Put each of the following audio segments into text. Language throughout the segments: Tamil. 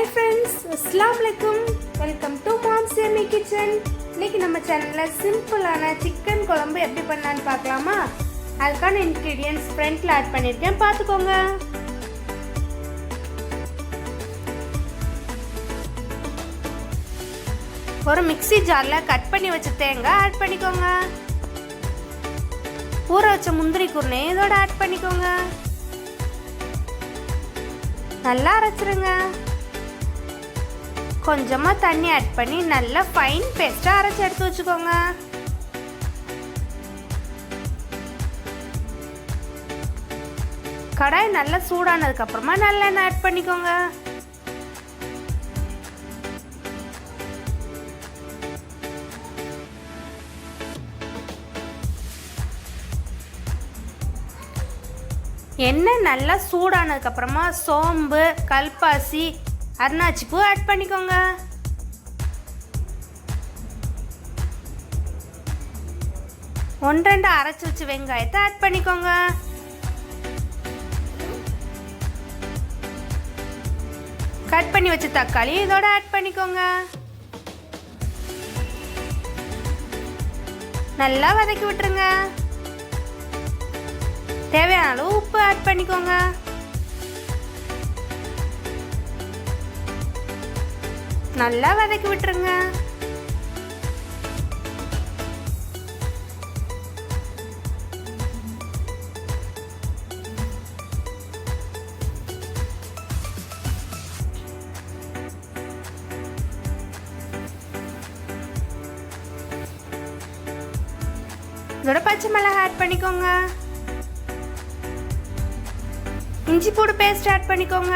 ஹாய் ஃப்ரெண்ட்ஸ் அஸ்லாம் வலைக்கும் வெல்கம் டு மாம் சேமி கிச்சன் இன்னைக்கு நம்ம சேனலில் சிம்பிளான சிக்கன் குழம்பு எப்படி பண்ணலான்னு பார்க்கலாமா? அதுக்கான இன்க்ரீடியன்ஸ் ஃப்ரண்ட்டில் ஆட் பண்ணியிருக்கேன். பார்த்துக்கோங்க. ஒரு மிக்ஸி ஜாரில் கட் பண்ணி வச்ச தேங்காய் ஆட் பண்ணிக்கோங்க. ஊற வச்ச முந்திரி குருணை இதோட ஆட் பண்ணிக்கோங்க. நல்லா அரைச்சிருங்க. கொஞ்சமாக தண்ணி ஆட் பண்ணி நல்லா ஃபைன் பேஸ்ட்டாக அரைச்சி எடுத்து வச்சுக்கோங்க. கடாய் நல்லா சூடானதுக்கப்புறமா நல்லெண்ணெய் ஆட் பண்ணிக்கோங்க. எண்ணெய் நல்லா சூடானதுக்கப்புறமா சோம்பு கல்பாசி அருணாச்சி பூ ஆட் பண்ணிக்கோங்க. ஒன்று ரெண்டு அரைச்சி வச்சு வெங்காயத்தை ஆட் பண்ணிக்கோங்க. கட் பண்ணி வச்ச தக்காளி இதோட ஆட் பண்ணிக்கோங்க. நல்லா வதக்கி விட்டுருங்க. தேவையான அளவு உப்பு ஆட் பண்ணிக்கோங்க. நல்லா வதக்கி விட்டுருங்க. இதோட பச்சை மிளகா ஆட் பண்ணிக்கோங்க. இஞ்சி பூடு பேஸ்ட் ஆட் பண்ணிக்கோங்க.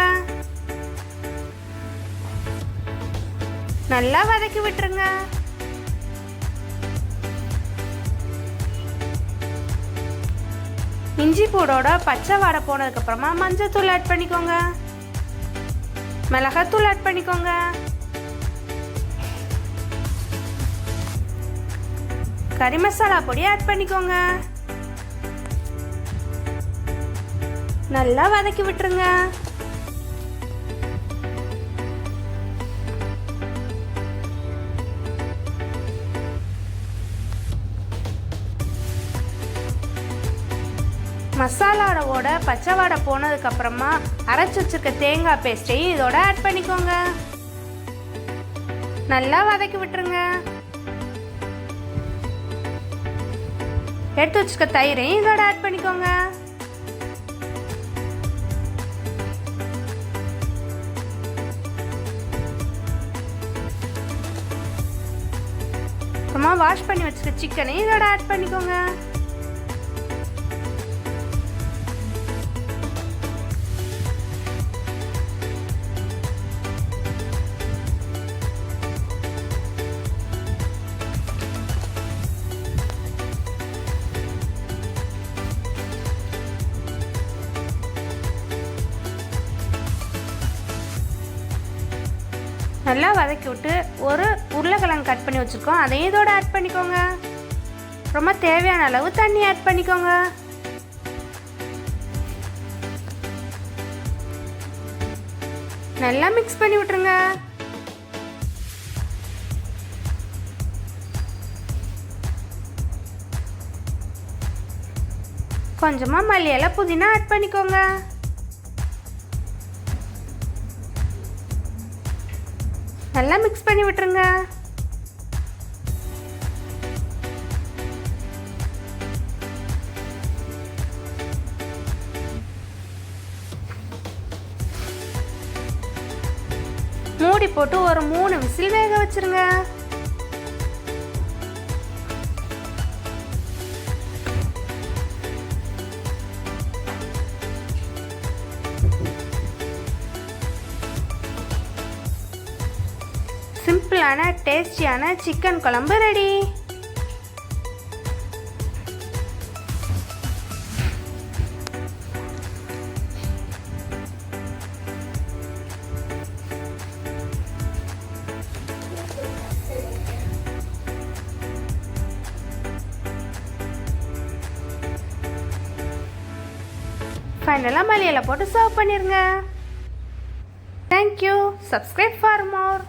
நல்லா வதக்கி விட்டுருங்க. இஞ்சி பூடோட பச்சை வாடை போனதுக்கப்புறமா மஞ்சத்தூள் ஆட் பண்ணிக்கோங்க. மிளகாத்தூள் ஆட் பண்ணிக்கோங்க. கறி மசாலா பொடி ஆட் பண்ணிக்கோங்க. நல்லா வதக்கி விட்டுருங்க. மசாலாவோட பச்சை வாடை போனதுக்கு அப்புறமா அரைச்சி வச்சிருக்க தேங்காய் பேஸ்ட்டையும் இதோட ஆட் பண்ணிக்கோங்க. நல்லா வதக்கி விட்டுருங்க. எடுத்து வச்சிருக்க தயிரையும் இதோட ஆட் பண்ணிக்கோங்க. அப்புறமா வாஷ் பண்ணி வச்சுருக்க சிக்கனையும் இதோட ஆட் பண்ணிக்கோங்க. நல்லா வதக்கி விட்டு ஒரு உருளைக்கிழங்கு கட் பண்ணி வச்சுருக்கோம். அதையும் இதோட ஆட் பண்ணிக்கோங்க. ரொம்ப தேவையான அளவு தண்ணி ஆட் பண்ணிக்கோங்க. நல்லா மிக்ஸ் பண்ணி விட்டுருங்க. கொஞ்சமாக மல்லியெல்லாம் புதினா ஆட் பண்ணிக்கோங்க. நல்லா மிக்ஸ் பண்ணி விட்டுருங்க. மூடி போட்டு ஒரு மூணு விசில் வேக வச்சிருங்க. சிம்பிளான டேஸ்டியான சிக்கன் குழம்பு ரெடி. ஃபைனலாக மல்லியில் போட்டு சர்வ் பண்ணிடுங்க தேங்க்யூ சப்ஸ்கிரைப் ஃபார் மோர்